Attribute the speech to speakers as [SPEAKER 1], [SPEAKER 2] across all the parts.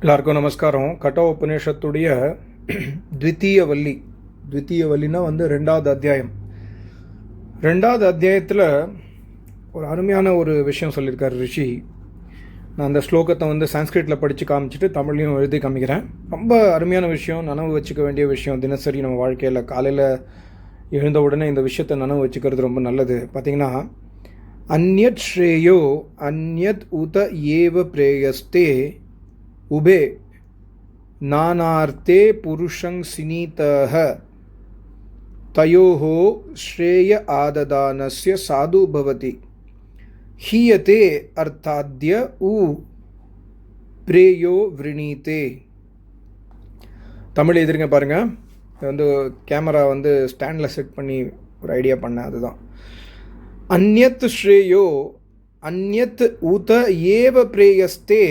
[SPEAKER 1] எல்லாருக்கும் நமஸ்காரம். கட்ட உபநிஷத்துடைய த்வித்தீய வள்ளி த்வித்தீய வள்ளினா வந்து ரெண்டாவது அத்தியாயம். ரெண்டாவது அத்தியாயத்தில் ஒரு அருமையான ஒரு விஷயம் சொல்லியிருக்கார் ரிஷி. நான் அந்த ஸ்லோகத்தை வந்து சான்ஸ்கிரிட்டில் படித்து காமிச்சிட்டு தமிழ்லையும் எழுதி காமிக்கிறேன். ரொம்ப அருமையான விஷயம் நனவு வச்சுக்க வேண்டிய விஷயம். தினசரி நம்ம வாழ்க்கையில் காலையில் எழுந்த உடனே இந்த விஷயத்தை நனவு வச்சுக்கிறது ரொம்ப நல்லது. பார்த்திங்கன்னா அந்நத் ஸ்ரேயோ அந்நத் உத ஏவ பிரேயஸ்தே உபே நானார்த்தே புருஷங் சினீதः தயோஹோ ஸ்ரேய ஆததானஸ்ய சாது பவதி ஹீயதே அர்த்தாத்ய உ பிரேயோ விரணீதே. தமிழ் எதிருங்க பாருங்கள் வந்து கேமரா வந்து ஸ்டாண்டில் செட் பண்ணி ஒரு ஐடியா பண்ண அதுதான். அந்நத் ஸ்ரேயோ அந்நத் உத ஏவ பிரேயஸ்தே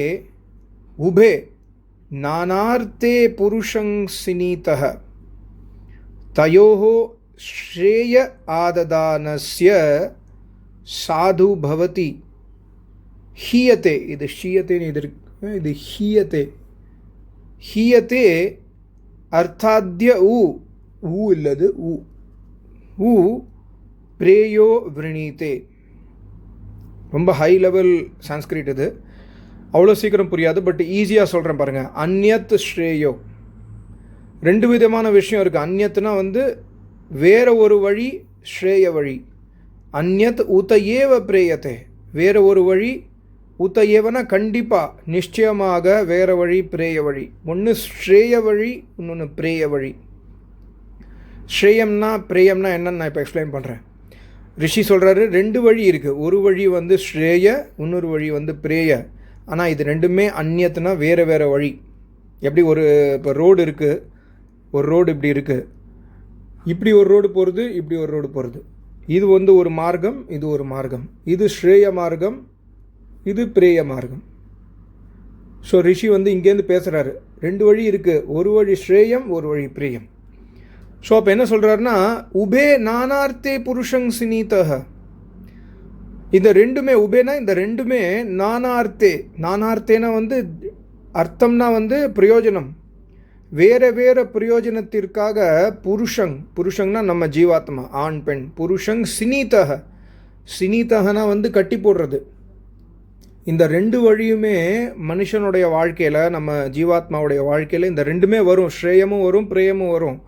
[SPEAKER 1] உபே நானார்த்தே புருஷங் சினீதः தயோः ஸ்ரேய ஆததானஸ்ய சாது பவதி. ஹீயத்தே இது ஷீயத்தேன்னு இது இருக்கு இது ஹீயத்தே. ஹீயத்தே அர்த்தாத்திய ஊ ஊ இல்லது ஊ. ஊ பிரேயோ விரணீத்தே. ரொம்ப ஹை லெவல் சான்ஸ்கிரிட் இது. அவ்வளோ சீக்கிரம் புரியாது பட் ஈஸியாக சொல்கிறேன் பாருங்கள் அந்யத் ஸ்ரேயோ. ரெண்டு விதமான விஷயம் இருக்குது அந்யத்னா வந்து வேற ஒரு வழி ஸ்ரேய வழி. அந்யத் உத ஏவ பிரேயத்தை. வேற ஒரு வழி உத்த ஏவனா கண்டிப்பாக நிச்சயமாக வேற வழி பிரேய வழி. ஒன்று ஸ்ரேய வழி இன்னொன்று பிரேய வழி. ஸ்ரேயம்னா பிரேயம்னா என்னன்னு நான் இப்போ எக்ஸ்பிளைன் பண்ணுறேன் ரிஷி சொல்கிறாரு ரெண்டு வழி இருக்குது ஒரு வழி வந்து ஸ்ரேய இன்னொரு வழி வந்து பிரேய. ஆனால் இது ரெண்டுமே அந்நியத்துனா வேறு வேறு வழி. எப்படி ஒரு இப்போ ரோடு இருக்குது ஒரு ரோடு இப்படி இருக்குது இப்படி ஒரு ரோடு போகிறது இப்படி ஒரு ரோடு போகிறது இது வந்து ஒரு மார்க்கம் இது ஒரு மார்க்கம். இது ஸ்ரேய மார்க்கம் இது பிரேய மார்க்கம். ஸோ ரிஷி வந்து இங்கேருந்து பேசுகிறாரு ரெண்டு வழி இருக்குது ஒரு வழி ஸ்ரேயம் ஒரு வழி பிரேயம். ஸோ அப்போ என்ன சொல்கிறாருன்னா உபே நானார்த்தே புருஷங் சினீத்தக இந்த ரெண்டுமே உபேனா இந்த ரெண்டுமே நானார்த்தே. நானார்த்தேனா வந்து அர்த்தம்னா வந்து பிரயோஜனம். வேறு வேறு பிரயோஜனத்திற்காக புருஷங். புருஷங்னா நம்ம ஜீவாத்மா ஆண் பெண். புருஷங் சினிதக சினிதகனா வந்து கட்டி போடுறது. இந்த ரெண்டு வழியுமே மனுஷனுடைய வாழ்க்கையில் நம்ம ஜீவாத்மாவுடைய வாழ்க்கையில் இந்த ரெண்டுமே வரும். ஸ்ரேயமும் வரும் பிரேயமும் வரும்.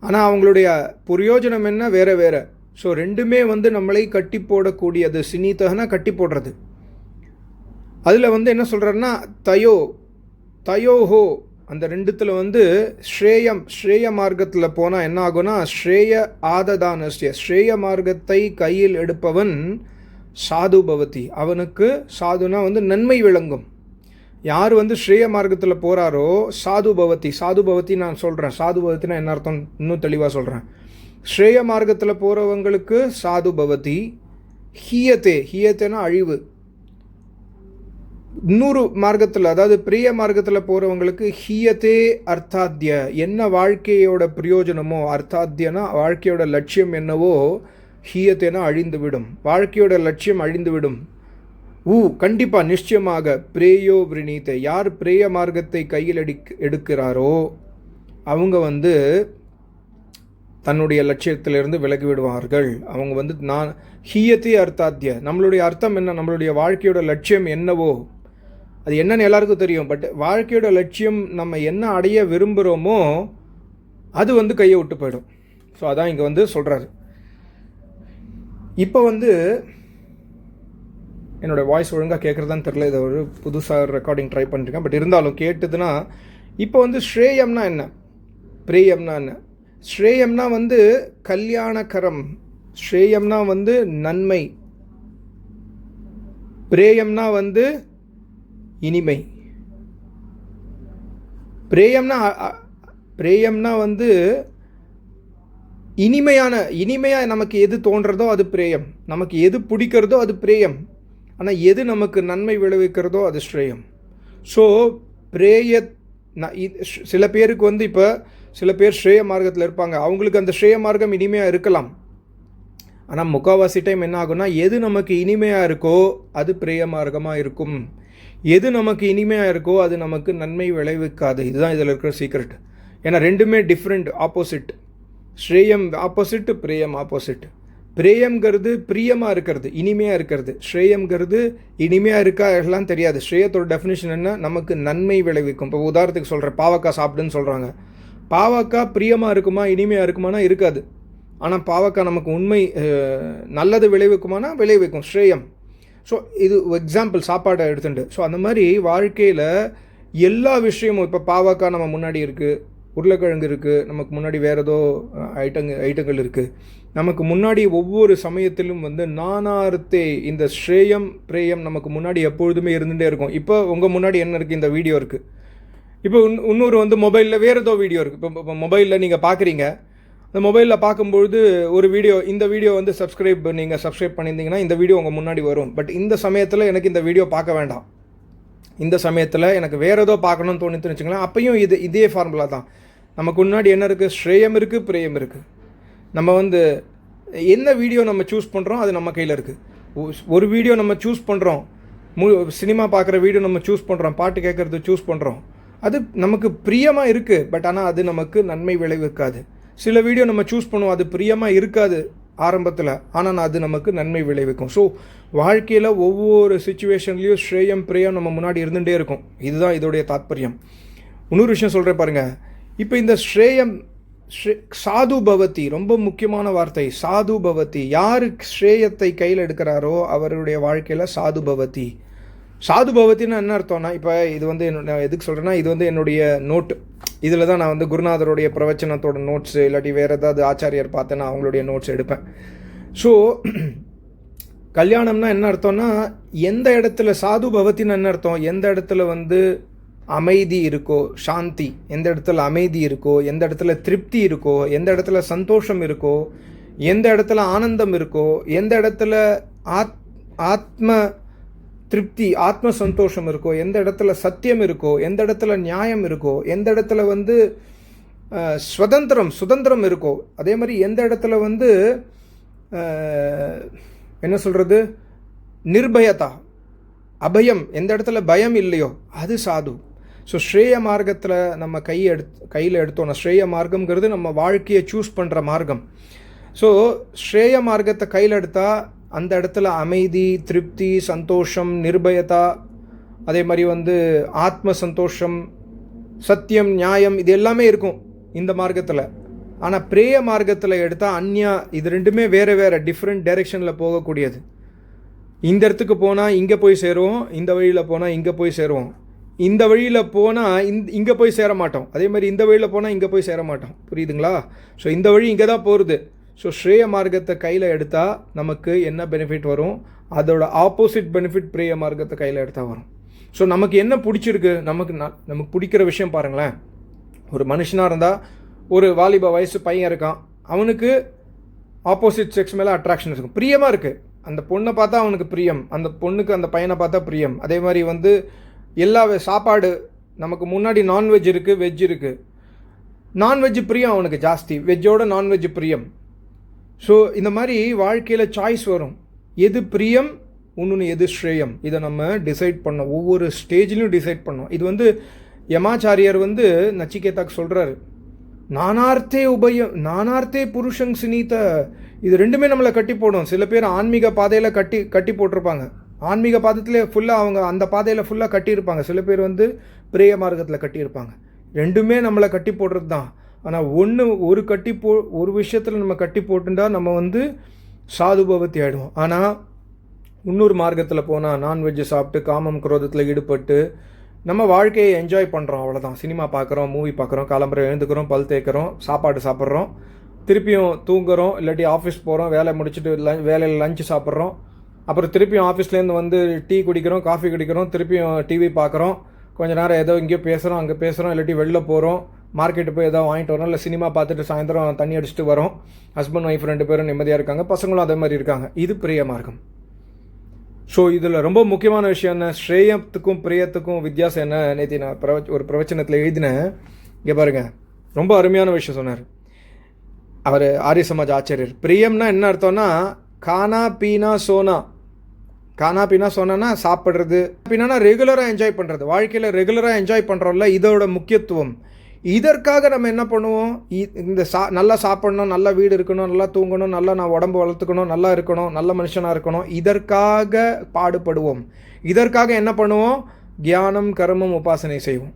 [SPEAKER 1] ஆனால் அவங்களுடைய பிரயோஜனம் என்ன? வேறு வேறு. ஸோ ரெண்டுமே வந்து நம்மளை கட்டி போடக்கூடியது. சினீத்தகனா கட்டி போடுறது. அதில் வந்து என்ன சொல்கிறாருன்னா தயோ தயோஹோ அந்த ரெண்டுத்தில் வந்து ஸ்ரேயம் ஸ்ரேய மார்க்கத்தில் போனால் என்ன ஆகும்னா ஸ்ரேய ஆததானஸ்ய ஸ்ரேய மார்க்கத்தை கையில் எடுப்பவன் சாது பவதி. அவனுக்கு சாதுனா வந்து நன்மை விளங்கும். யார் வந்து ஸ்ரேய மார்க்கத்தில் போகிறாரோ சாது பவதி. சாது பவதி நான் சொல்கிறேன் சாது பவத்தினா என்ன அர்த்தம்? இன்னும் தெளிவாக சொல்கிறேன் ஸ்ரேய மார்க்கத்தில் போகிறவங்களுக்கு சாது பவதி ஹியத்தே ஹியத்தேனா அழிவு. இன்னொரு மார்க்கத்தில் அதாவது பிரிய மார்க்கத்தில் போகிறவங்களுக்கு ஹியத்தே அர்த்தாத்திய என்ன வாழ்க்கையோட பிரயோஜனமோ அர்த்தாத்தியனா வாழ்க்கையோட லட்சியம் என்னவோ ஹீயத்தேனா அழிந்து விடும் வாழ்க்கையோட லட்சியம் அழிந்துவிடும். ஊ கண்டிப்பாக நிச்சயமாக பிரேயோ விரணீத்தை. யார் பிரேய மார்க்கத்தை கையில் எடுக் எடுக்கிறாரோ அவங்க வந்து தன்னுடைய லட்சியத்திலிருந்து விலகி விடுவார்கள் அவங்க வந்து நான் ஹீயத்தி அர்த்தாத்திய. நம்மளுடைய அர்த்தம் என்ன? நம்மளுடைய வாழ்க்கையோட லட்சியம் என்னவோ? அது என்னன்னு எல்லாருக்கும் தெரியும். பட் வாழ்க்கையோட லட்சியம் நம்ம என்ன அடைய விரும்புகிறோமோ அது வந்து கையை விட்டு போயிடும். ஸோ அதான் இங்கே வந்து சொல்கிறாரு இப்போ வந்து என்னோடய வாய்ஸ் ஒழுங்காக கேட்குறதான்னு தெரில இதை ஒரு புதுசாக ரெக்கார்டிங் ட்ரை பண்ணிருக்கேன். பட் இருந்தாலும் கேட்டதுன்னா இப்போ வந்து ஸ்ரேயம்னா என்ன? பிரேயம்னா என்ன? ஸ்ரேயம்னா வந்து கல்யாணகரம். ஸ்ரேயம்னா வந்து நன்மை. பிரேயம்னா வந்து இனிமை. பிரேயம்னா பிரேயம்னா வந்து இனிமையான இனிமையாக நமக்கு எது தோன்றதோ அது பிரேயம். நமக்கு எது பிடிக்கிறதோ அது பிரேயம். ஆனால் எது நமக்கு நன்மை விளைவிக்கிறதோ அது ஸ்ரேயம். ஸோ பிரேய சில பேருக்கு வந்து இப்போ சில பேர் ஸ்ரேய மார்க்கத்தில் இருப்பாங்க. அவங்களுக்கு அந்த ஸ்ரேய மார்க்கம் இனிமையாக இருக்கலாம். ஆனால் முக்கால்வாசி டைம் என்ன ஆகும்னா எது நமக்கு இனிமையாக இருக்கோ அது பிரேய மார்க்கமாக இருக்கும். எது நமக்கு இனிமையாக இருக்கோ அது நமக்கு நன்மை விளைவிக்காது. இதுதான் இதில் இருக்கிற சீக்ரெட் ஏன்னா ரெண்டுமே டிஃப்ரெண்ட் ஆப்போசிட் ஸ்ரேயம் ஆப்போசிட் பிரேயம் ஆப்போசிட் பிரேயம்ங்கிறது பிரியமாக இருக்கிறது இனிமையாக இருக்கிறது. ஸ்ரேயம்ங்கிறது இனிமையாக இருக்கா எல்லாம் தெரியாது. ஸ்ரேயத்தோட டெஃபினேஷன் என்ன? நமக்கு நன்மை விளைவிக்கும். இப்போ உதாரணத்துக்கு சொல்கிறேன் பாவக்காய் சாப்பிடுன்னு சொல்கிறாங்க பாவக்காய் பிரியமாக இருக்குமா இனிமையாக இருக்குமானா இருக்காது. ஆனால் பாவக்கா நமக்கு உண்மை நல்லது விளைவிக்குமானா விளைவிக்கும் ஸ்ரேயம். ஸோ இது எக்ஸாம்பிள் சாப்பாடை எடுத்துட்டு ஸோ அந்த மாதிரி வாழ்க்கையில் எல்லா விஷயமும் இப்போ பாவக்காய் நம்ம முன்னாடி இருக்குது உருளைக்கிழங்கு இருக்குது நமக்கு முன்னாடி வேறு ஏதோ ஐட்டங்க ஐட்டங்கள் இருக்குது நமக்கு முன்னாடி ஒவ்வொரு சமயத்திலும் வந்து நானார்த்தே இந்த ஸ்ரேயம் பிரேயம் நமக்கு முன்னாடி எப்பொழுதுமே இருந்துகிட்டே இருக்கும். இப்போ உங்கள் முன்னாடி என்ன இருக்குது இந்த வீடியோ இருக்குது இப்போ இன் இன்னொரு வந்து மொபைலில் வேறு ஏதோ வீடியோ இருக்குது இப்போ இப்போ மொபைலில் நீங்கள் பார்க்குறீங்க அந்த மொபைலில் பார்க்கும்பொழுது ஒரு வீடியோ இந்த வீடியோ வந்து சப்ஸ்கிரைப் நீங்கள் சப்ஸ்கிரைப் பண்ணியிருந்தீங்கன்னா இந்த வீடியோ உங்கள் முன்னாடி வரும். பட் இந்த சமயத்தில் எனக்கு இந்த வீடியோ பார்க்க வேண்டாம். இந்த சமயத்தில் எனக்கு வேறு ஏதோ பார்க்கணும்னு தோணுதுன்னு வச்சுங்களேன் அப்பையும் இது இதே ஃபார்முலா தான். நமக்கு முன்னாடி என்ன இருக்குது ஸ்ரேயம் இருக்குது பிரேயம் இருக்குது நம்ம வந்து என்ன வீடியோ நம்ம சூஸ் பண்ணுறோம் அது நம்ம கையில் இருக்குது ஒரு வீடியோ நம்ம சூஸ் பண்ணுறோம் மு சினிமா பார்க்குற வீடியோ நம்ம சூஸ் பண்ணுறோம் பாட்டு கேட்குறது சூஸ் பண்ணுறோம் அது நமக்கு பிரியமாக இருக்குது பட் ஆனால் அது நமக்கு நன்மை விளைவிக்காது. சில வீடியோ நம்ம சூஸ் பண்ணுவோம் அது பிரியமாக இருக்காது ஆரம்பத்தில் ஆனால் அது நமக்கு நன்மை விளைவிக்கும். ஸோ வாழ்க்கையில் ஒவ்வொரு சுச்சுவேஷன்லேயும் ஸ்ரேயம் பிரியம் நம்ம முன்னாடி இருந்துகிட்டே இருக்கும். இதுதான் இதோடைய தாத்பரியம். இன்னொரு விஷயம் சொல்கிறேன் பாருங்கள் இப்போ இந்த ஸ்ரேயம் ஸ்ரே- சாது பவதி ரொம்ப முக்கியமான வார்த்தை. சாது பவதி. யார் ஸ்ரேயத்தை கையில் எடுக்கிறாரோ அவருடைய வாழ்க்கையில் சாது பவதி. சாது பவத்தின்னு என்ன அர்த்தம்னா இப்போ இது வந்து என்னோட எதுக்கு சொல்கிறேன்னா இது வந்து என்னுடைய நோட்டு இதில் தான் நான் வந்து குருநாதருடைய பிரவச்சனத்தோட நோட்ஸு இல்லாட்டி வேறு ஏதாவது ஆச்சாரியர் பார்த்தேன்னா அவங்களுடைய நோட்ஸ் எடுப்பேன். ஸோ கல்யாணம்னா என்ன அர்த்தம்னா எந்த இடத்துல சாது பவத்தின்னு என்ன அர்த்தம்? எந்த இடத்துல வந்து அமைதி இருக்கோ சாந்தி எந்த இடத்துல அமைதி இருக்கோ எந்த இடத்துல திருப்தி இருக்கோ எந்த இடத்துல சந்தோஷம் இருக்கோ எந்த இடத்துல ஆனந்தம் இருக்கோ எந்த இடத்துல ஆத் ஆத்ம திருப்தி ஆத்ம சந்தோஷம் இருக்கோ எந்த இடத்துல சத்தியம் இருக்கோ எந்த இடத்துல நியாயம் இருக்கோ எந்த இடத்துல வந்து சுதந்திரம் சுதந்திரம் இருக்கோ அதே மாதிரி எந்த இடத்துல வந்து என்ன சொல்கிறது நிர்பயதா அபயம் எந்த இடத்துல பயம் இல்லையோ அது சாது. ஸோ ஸ்ரேய மார்க்கத்தில் நம்ம கை எடுத்து கையில் எடுத்தோம்னா ஸ்ரேய மார்க்கம்ங்கிறது நம்ம வாழ்க்கையை சூஸ் பண்ணுற மார்க்கம். ஸோ ஸ்ரேய மார்க்கத்தை கையில் எடுத்தால் அந்த இடத்துல அமைதி திருப்தி சந்தோஷம் நிர்பயதா அதே மாதிரி வந்து ஆத்ம சந்தோஷம் சத்தியம் நியாயம் இது எல்லாமே இருக்கும் இந்த மார்க்கத்தில். ஆனால் பிரேய மார்க்கத்தில் எடுத்தால் அந்யா இது ரெண்டுமே வேறு வேறு டிஃப்ரெண்ட் டைரெக்ஷனில் போகக்கூடியது. இந்த இடத்துக்கு போனால் இங்கே போய் சேருவோம் இந்த வழியில் போனால் இங்கே போய் சேருவோம். இந்த வழியில் போனால் இந் இங்கே போய் சேர மாட்டோம். அதே மாதிரி இந்த வழியில் போனால் இங்கே போய் சேர மாட்டோம். புரியுதுங்களா? ஸோ இந்த வழி இங்கே தான் போகிறது ஸோ ஸ்ரேய மார்க்கத்தை கையில் எடுத்தால் நமக்கு என்ன பெனிஃபிட் வரும்? அதோட ஆப்போசிட் பெனிஃபிட் பிரேய மார்க்கத்தை கையில் எடுத்தால் வரும். ஸோ நமக்கு என்ன பிடிச்சிருக்கு? நமக்கு நமக்கு பிடிக்கிற விஷயம் பாருங்களேன். ஒரு மனுஷனாக இருந்தால் ஒரு வாலிப வயசு பையன் இருக்கான். அவனுக்கு ஆப்போசிட் செக்ஸ் மேலே அட்ராக்ஷன் இருக்கும். பிரியமாக இருக்குது அந்த பொண்ணை பார்த்தா அவனுக்கு பிரியம். அந்த பொண்ணுக்கு அந்த பையனை பார்த்தா பிரியம். அதே மாதிரி வந்து எல்லா சாப்பாடு நமக்கு முன்னாடி நான்வெஜ் இருக்குது வெஜ் இருக்குது நான்வெஜ் பிரியம் அவனுக்கு ஜாஸ்தி. வெஜ்ஜோட நான்வெஜ் பிரியம். ஸோ இந்த மாதிரி வாழ்க்கையில் சாய்ஸ் வரும். எது பிரியம் இன்னொன்று எது ஸ்ரேயம். இதை நம்ம டிசைட் பண்ணோம் ஒவ்வொரு ஸ்டேஜ்லையும் டிசைட் பண்ணோம் இது வந்து யமாச்சாரியர் வந்து நச்சிகேதாக்கு சொல்கிறாரு நானார்த்தே உபயம் நானார்த்தே புருஷங் சினீத இது ரெண்டுமே நம்மளை கட்டி போடும். சில பேர் ஆன்மீக பாதையில் கட்டி கட்டி போட்டிருப்பாங்க. ஆன்மீக பாதத்திலே ஃபுல்லாக அவங்க அந்த பாதையில் ஃபுல்லாக கட்டியிருப்பாங்க. சில பேர் வந்து பிரேய மார்க்கத்தில் கட்டியிருப்பாங்க. ரெண்டுமே நம்மளை கட்டி போடுறது தான் ஆனால் ஒன்று ஒரு கட்டி போ ஒரு விஷயத்தில் நம்ம கட்டி போட்டுட்டா நம்ம வந்து சாதுபவத்தி ஆகிடுவோம் ஆனால் இன்னொரு மார்க்கத்தில் போனால் நான்வெஜ்ஜை சாப்பிட்டு காமம் குரோதத்தில் ஈடுபட்டு நம்ம வாழ்க்கையை என்ஜாய் பண்ணுறோம் அவ்வளோதான் சினிமா பார்க்குறோம் மூவி பார்க்குறோம் காலம்பரம் எழுந்துக்கிறோம் பல் தேய்க்கிறோம் சாப்பாடு சாப்பிட்றோம் திருப்பியும் தூங்குறோம் இல்லாட்டி ஆஃபீஸ் போகிறோம் வேலை முடிச்சுட்டு லஞ்ச் வேலையில் லஞ்சு சாப்பிட்றோம் அப்புறம் திருப்பியும் ஆஃபீஸ்லேருந்து வந்து டீ குடிக்கிறோம் காஃபி குடிக்கிறோம் திருப்பியும் டிவி பார்க்குறோம் கொஞ்ச நேரம் ஏதோ இங்கேயோ பேசுகிறோம் அங்கே பேசுகிறோம் இல்லாட்டி வெளில போகிறோம் மார்க்கெட்டு போய் ஏதோ வாங்கிட்டு வரோம் இல்லை சினிமா பார்த்துட்டு சாயந்தரம் தண்ணி அடிச்சுட்டு வரோம். ஹஸ்பண்ட் ஒய்ஃப் ரெண்டு பேரும் நிம்மதியாக இருக்காங்க. பசங்களும் அதே மாதிரி இருக்காங்க. இது பிரிய மார்க்கம். ஸோ இதில் ரொம்ப முக்கியமான விஷயம் என்ன? ஸ்ரேயத்துக்கும் பிரியத்துக்கும் வித்தியாசம் என்ன? நேற்று நான் பிரவச் ஒரு பிரவச்சனத்தில் எழுதினேன். இங்கே பாருங்க. ரொம்ப அருமையான விஷயம் சொன்னார். அவர் ஆரிய சமாஜ் ஆச்சாரியர். பிரியம்னா என்ன அர்த்தம்னா கானா பீனா சோனா. கானா பின்னா சொன்னா சாப்பிட்றது. பின்னா ரெகுலராக என்ஜாய் பண்ணுறது வாழ்க்கையில் ரெகுலராக என்ஜாய் பண்ணுறோம்ல இதோட முக்கியத்துவம். இதற்காக நம்ம என்ன பண்ணுவோம்? இ- இந்த சா நல்லா சாப்பிடணும் நல்லா வீடு இருக்கணும் நல்லா தூங்கணும் நல்லா நான் உடம்பு வளர்த்துக்கணும் நல்லா இருக்கணும் நல்ல மனுஷனாக இருக்கணும். இதற்காக பாடுபடுவோம். இதற்காக என்ன பண்ணுவோம்? தியானம் கர்மம் உபாசனை செய்வோம்.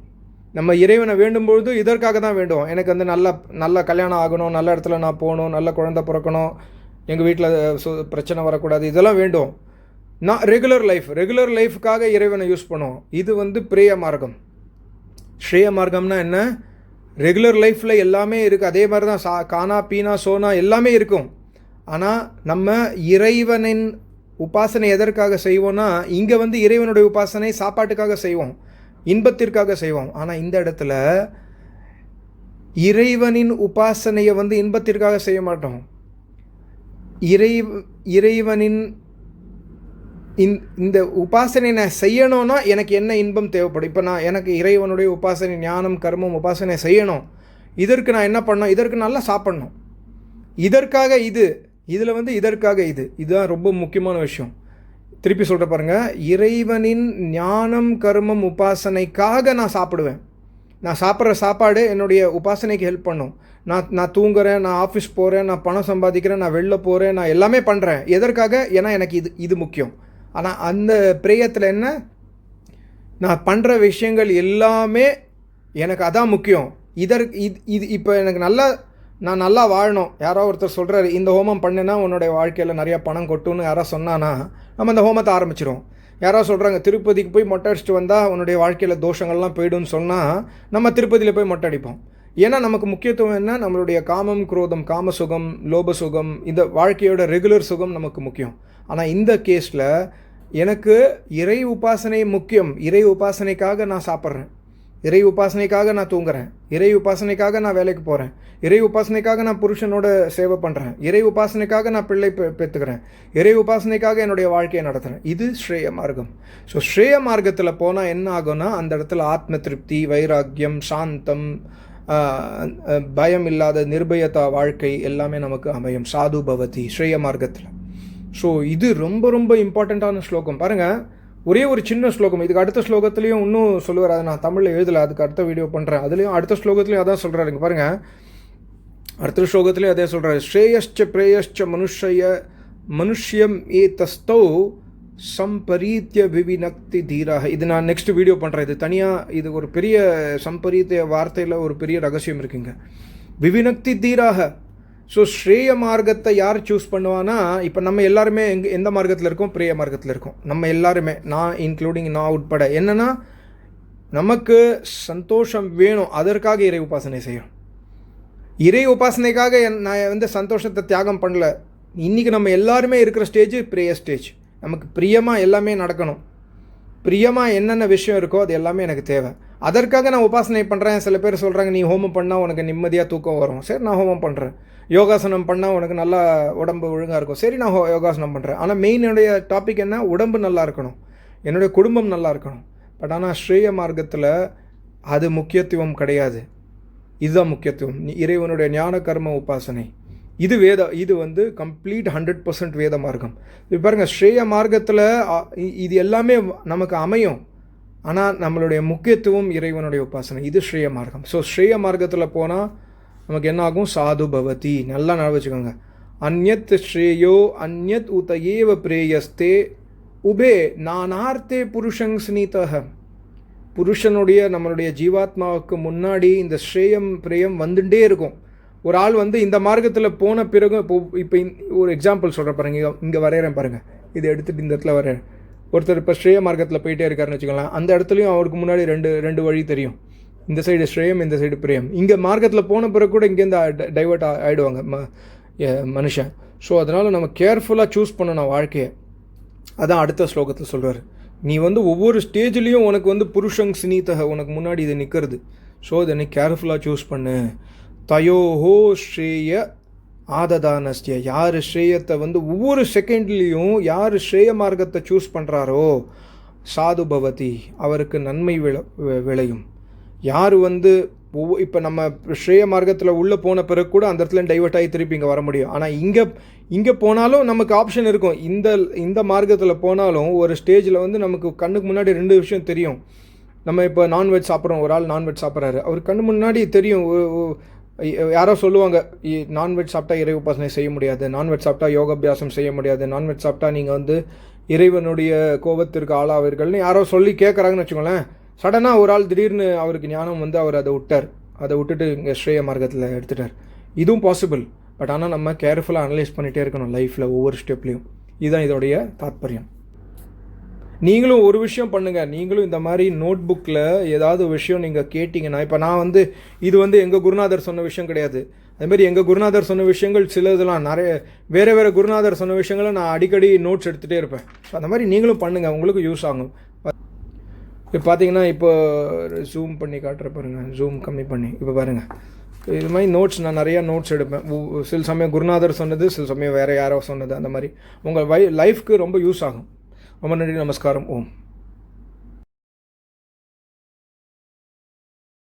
[SPEAKER 1] நம்ம இறைவனை வேண்டும்பொழுது இதற்காக தான் வேண்டுவோம். எனக்கு வந்து நல்ல நல்ல கல்யாணம் ஆகணும் நல்ல இடத்துல நான் போகணும் நல்ல குழந்தை பிறக்கணும் எங்கள் வீட்டில் பிரச்சனை வரக்கூடாது இதெல்லாம் வேண்டும் நான் ரெகுலர் லைஃப் ரெகுலர் லைஃப்க்காக இறைவனை யூஸ் பண்ணுவோம். இது வந்து பிரேய மார்க்கம் ஸ்ரேய மார்க்கம்னா என்ன ரெகுலர் லைஃப்பில் எல்லாமே இருக்குது அதே மாதிரி தான் சா கானா பீனா சோனா எல்லாமே இருக்கும். ஆனால் நம்ம இறைவனின் உபாசனை எதற்காக செய்வோம்னா இங்கே வந்து இறைவனுடைய உபாசனை சாப்பாட்டுக்காக செய்வோம். இன்பத்திற்காக செய்வோம். ஆனால் இந்த இடத்துல இறைவனின் உபாசனையை வந்து இன்பத்திற்காக செய்ய மாட்டோம். இறை இறைவனின் இந்த இந்த உபாசனை நான் செய்யணும்னா எனக்கு என்ன இன்பம் தேவைப்படும்? இப்போ நான் எனக்கு இறைவனுடைய உபாசனை ஞானம் கர்மம் உபாசனை செய்யணும். இதற்கு நான் என்ன பண்ணணும்? இதற்கு நல்லா சாப்பிட்ணும். இதற்காக இது இதில் வந்து இதற்காக இது. இதுதான் ரொம்ப முக்கியமான விஷயம். திருப்பி சொல்கிற பாருங்கள் இறைவனின் ஞானம் கர்மம் உபாசனைக்காக நான் சாப்பிடுவேன். நான் சாப்பிட்ற சாப்பாடு என்னுடைய உபாசனைக்கு ஹெல்ப் பண்ணும். நான் நான் தூங்குறேன் நான் ஆஃபீஸ் போகிறேன் நான் பணம் சம்பாதிக்கிறேன் நான் வெளில போகிறேன் நான் எல்லாமே பண்ணுறேன் எதற்காக? ஏன்னா எனக்கு இது இது முக்கியம். ஆனால் அந்த பிரேயத்தில் என்ன? நான் பண்ணுற விஷயங்கள் எல்லாமே எனக்கு அதான் முக்கியம். இதற்கு இது இது இப்போ எனக்கு நல்லா நான் நல்லா வாழணும். யாரோ ஒருத்தர் சொல்கிறாரு இந்த ஹோமம் பண்ணுனா உன்னுடைய வாழ்க்கையில் நிறையா பணம் கொட்டுன்னு யாரோ சொன்னான்னா நம்ம அந்த ஹோமத்தை ஆரம்பிச்சிடும் யாரோ சொல்கிறாங்க திருப்பதிக்கு போய் மொட்டை அடிச்சுட்டு வந்தால் உன்னுடைய வாழ்க்கையில் தோஷங்கள்லாம் போயிடும்னு சொன்னால் நம்ம திருப்பதியில் போய் மொட்டை அடிப்போம். ஏன்னா நமக்கு முக்கியத்துவம் என்ன? நம்மளுடைய காமம் குரோதம் காம சுகம் லோப சுகம் இந்த வாழ்க்கையோட ரெகுலர் சுகம் நமக்கு முக்கியம். ஆனால் இந்த கேஸில் எனக்கு இறை உபாசனை முக்கியம். இறை உபாசனைக்காக நான் சாப்பிட்றேன். இறை உபாசனைக்காக நான் தூங்குறேன். இறை உபாசனைக்காக நான் வேலைக்கு போகிறேன் இறை உபாசனைக்காக நான் புருஷனோட சேவை பண்ணுறேன் இறை உபாசனைக்காக நான் பிள்ளை பெ பெற்றுக்கிறேன் இறை உபாசனைக்காக என்னுடைய வாழ்க்கையை நடத்துகிறேன் இது ஸ்ரேய மார்க்கம். ஸோ ஸ்ரேய மார்க்கத்தில் போனால் என்ன ஆகும்னா அந்த இடத்துல ஆத்ம திருப்தி வைராக்கியம் சாந்தம் பயம் இல்லாத நிர்பயதா வாழ்க்கை எல்லாமே நமக்கு அமையும். சாது பவதி ஸ்ரேய மார்க்கத்தில். ஸோ இது ரொம்ப ரொம்ப இம்பார்ட்டண்ட்டான ஸ்லோகம். பாருங்கள் ஒரே ஒரு சின்ன ஸ்லோகம். இதுக்கு அடுத்த ஸ்லோகத்துலேயும் இன்னும் சொல்லுவார். அதை நான் தமிழில் எழுதலை அதுக்கு அடுத்த வீடியோ பண்ணுறேன் அதுலேயும் அடுத்த ஸ்லோகத்துலேயும் அதான் சொல்கிறாருங்க பாருங்கள் அடுத்த ஸ்லோகத்துலேயும் அதே சொல்கிறார் ஸ்ரேயஷ்ச பிரேயஷ்ச மனுஷய மனுஷ்யம் ஏ தஸ்தௌ சம்பரீத்திய விவினக்தி தீராக இது நான் நெக்ஸ்ட் வீடியோ பண்ணுறேன் இது தனியாக இது ஒரு பெரிய சம்பரீத்திய வார்த்தையில் ஒரு பெரிய ரகசியம் இருக்குங்க. விவினக்தி தீராக ஸோ ஸ்ரேய மார்க்கத்தை யார் சூஸ் பண்ணுவானா? இப்போ நம்ம எல்லாருமே எங்க எந்த மார்க்கத்தில் இருக்கோம்? பிரேய மார்க்கத்தில் இருக்கோம். நம்ம எல்லாருமே நான் இன்க்ளூடிங் நான் உட்பட. என்னென்னா நமக்கு சந்தோஷம் வேணும். அதற்காக இறை உபாசனை செய்யணும். இறை உபாசனைக்காக என்- நான் வந்து சந்தோஷத்தை தியாகம் பண்ணல. இன்றைக்கி நம்ம எல்லாருமே இருக்கிற ஸ்டேஜ் ப்ரேயர் ஸ்டேஜ் நமக்கு பிரியமாக எல்லாமே நடக்கணும். பிரியமாக என்னென்ன விஷயம் இருக்கோ அது எல்லாமே எனக்கு தேவை. அதற்காக நான் உபாசனை பண்ணுறேன் சில பேர் சொல்கிறாங்க நீ ஹோமம் பண்ணால் உனக்கு நிம்மதியாக தூக்கம் வரும். சரி நான் ஹோமம் பண்ணுறேன் யோகாசனம் பண்ணால் உனக்கு நல்லா உடம்பு ஒழுங்காக இருக்கும். சரி நான் யோகாசனம் பண்ணுறேன் ஆனால் மெயினுடைய டாபிக் என்ன? உடம்பு நல்லா இருக்கணும். என்னுடைய குடும்பம் நல்லா இருக்கணும். பட் ஆனால் ஸ்ரேய மார்க்கத்தில் அது முக்கியத்துவம் கிடையாது. இதுதான் முக்கியத்துவம். இறைவனுடைய ஞான கர்ம உபாசனை. இது வேத இது வந்து கம்ப்ளீட் ஹண்ட்ரட் பர்சன்ட் வேத மார்க்கம். இப்போ பாருங்கள் ஸ்ரேய மார்க்கத்தில் இது எல்லாமே நமக்கு அமையும். ஆனால் நம்மளுடைய முக்கியத்துவம் இறைவனுடைய உபாசனை. இது ஸ்ரேய மார்க்கம். ஸோ ஸ்ரேய மார்க்கத்தில் போனால் நமக்கு என்ன ஆகும் சாது பவதி. நல்லா ஞாபகம் வச்சுக்கோங்க. அந்யத் ஸ்ரேயோ அந்யத் உத ஏவ பிரேயஸ்தே உபே நானார்த்தே புருஷங் ஸ்னீதக புருஷனுடைய நம்மளுடைய ஜீவாத்மாவுக்கு முன்னாடி இந்த ஸ்ரேயம் பிரேயம் வந்துட்டே இருக்கும். ஒரு ஆள் வந்து இந்த மார்க்கத்தில் போன பிறகு இப்போ இப்போ ஒரு எக்ஸாம்பிள் சொல்கிறேன் பாருங்க. இங்கே வரைகிறேன் பாருங்கள் இது எடுத்துகிட்டு இந்த இடத்துல வரையறேன். ஒருத்தர் இப்போ ஸ்ரேய மார்க்கத்தில் போயிட்டே இருக்காருன்னு வச்சுக்கலாம் அந்த இடத்துலையும் அவருக்கு முன்னாடி ரெண்டு ரெண்டு வழி தெரியும். இந்த சைடு ஸ்ரேயம் இந்த சைடு பிரேயம். இங்கே மார்க்கத்தில் போன பிறகு கூட இங்கேருந்து டைவெர்ட் ஆகிடுவாங்க ம மனுஷன். ஸோ அதனால் நம்ம கேர்ஃபுல்லாக சூஸ் பண்ணணும் வாழ்க்கையை. அதான் அடுத்த ஸ்லோகத்தில் சொல்கிறார் நீ வந்து ஒவ்வொரு ஸ்டேஜ்லேயும் உனக்கு வந்து புருஷங் சினித்தக உனக்கு முன்னாடி இது நிற்கிறது ஸோ இதை நீ கேர்ஃபுல்லாக சூஸ் பண்ணு. தயோஹோ ஸ்ரேய ஆததானஸ்ய. யார் ஸ்ரேயத்தை வந்து ஒவ்வொரு செகண்ட்லேயும் யார் ஸ்ரேய மார்க்கத்தை சூஸ் பண்ணுறாரோ சாது பவதி அவருக்கு நன்மை விள வி- விளையும். யார் வந்து ஒவ்வொரு இப்போ நம்ம ஸ்ரேய மார்க்கத்தில் உள்ளே போன பிறகு கூட அந்த இடத்துல டைவர்ட் ஆகி திருப்பி இங்கே வர முடியும். ஆனால் இங்கே இங்கே போனாலும் நமக்கு ஆப்ஷன் இருக்கும். இந்த இந்த மார்க்கத்தில் போனாலும் ஒரு ஸ்டேஜில் வந்து நமக்கு கண்ணுக்கு முன்னாடி ரெண்டு விஷயம் தெரியும். நம்ம இப்போ நான்வெஜ் சாப்பிட்றோம். ஒரு ஆள் நான்வெஜ் சாப்பிட்றாரு. அவர் கண்ணு முன்னாடி தெரியும். யாரோ சொல்லுவாங்க நான்வெஜ் சாப்பிட்டா இறை உபாசனை செய்ய முடியாது. நான்வெஜ் சாப்பிட்டா யோகாபியாசம் செய்ய முடியாது. நான்வெஜ் சாப்பிட்டா நீங்கள் வந்து இறைவனுடைய கோபத்திற்கு ஆளாவீர்கள்னு யாரோ சொல்லி கேட்குறாங்கன்னு வச்சுக்கோங்களேன். சடனாக ஒரு ஆள் திடீர்னு அவருக்கு ஞானம் வந்து அவர் அதை விட்டார். அதை விட்டுட்டு இங்கே ஸ்ரேய மார்க்கத்தில் எடுத்துட்டார். இதுவும் பாசிபிள் பட் ஆனால் நம்ம கேர்ஃபுல்லாக அனலைஸ் பண்ணிகிட்டே இருக்கணும் லைஃப்பில் ஒவ்வொரு ஸ்டெப்லேயும் இதுதான் இதோடைய தாத்பரியம். நீங்களும் ஒரு விஷயம் பண்ணுங்கள் நீங்களும் இந்த மாதிரி நோட் புக்கில் ஏதாவது விஷயம் நீங்கள் கேட்டிங்கன்னா இப்போ நான் வந்து இது வந்து எங்கள் குருநாதர் சொன்ன விஷயம் கிடையாது. அதுமாரி எங்கள் குருநாதர் சொன்ன விஷயங்கள் சில இதெல்லாம் நிறைய வேறு வேறு குருநாதர் சொன்ன விஷயங்களை நான் அடிக்கடி நோட்ஸ் எடுத்துகிட்டே இருப்பேன். ஸோ அந்த மாதிரி நீங்களும் பண்ணுங்கள் உங்களுக்கு யூஸ் ஆகும். இப்போ பார்த்தீங்கன்னா இப்போ ஜூம் பண்ணி காட்டுற பாருங்க ஜூம் கம்மி பண்ணி. இப்போ பாருங்கள் இது மாதிரி நோட்ஸ் நான் நிறையா நோட்ஸ் எடுப்பேன். சில சமயம் குருநாதர் சொன்னது சில சமயம் வேறு யாரோ சொன்னது அந்த மாதிரி. உங்கள் வை லைஃப்க்கு ரொம்ப யூஸ் ஆகும். ரொம்ப நன்றி நமஸ்காரம். ஓம்.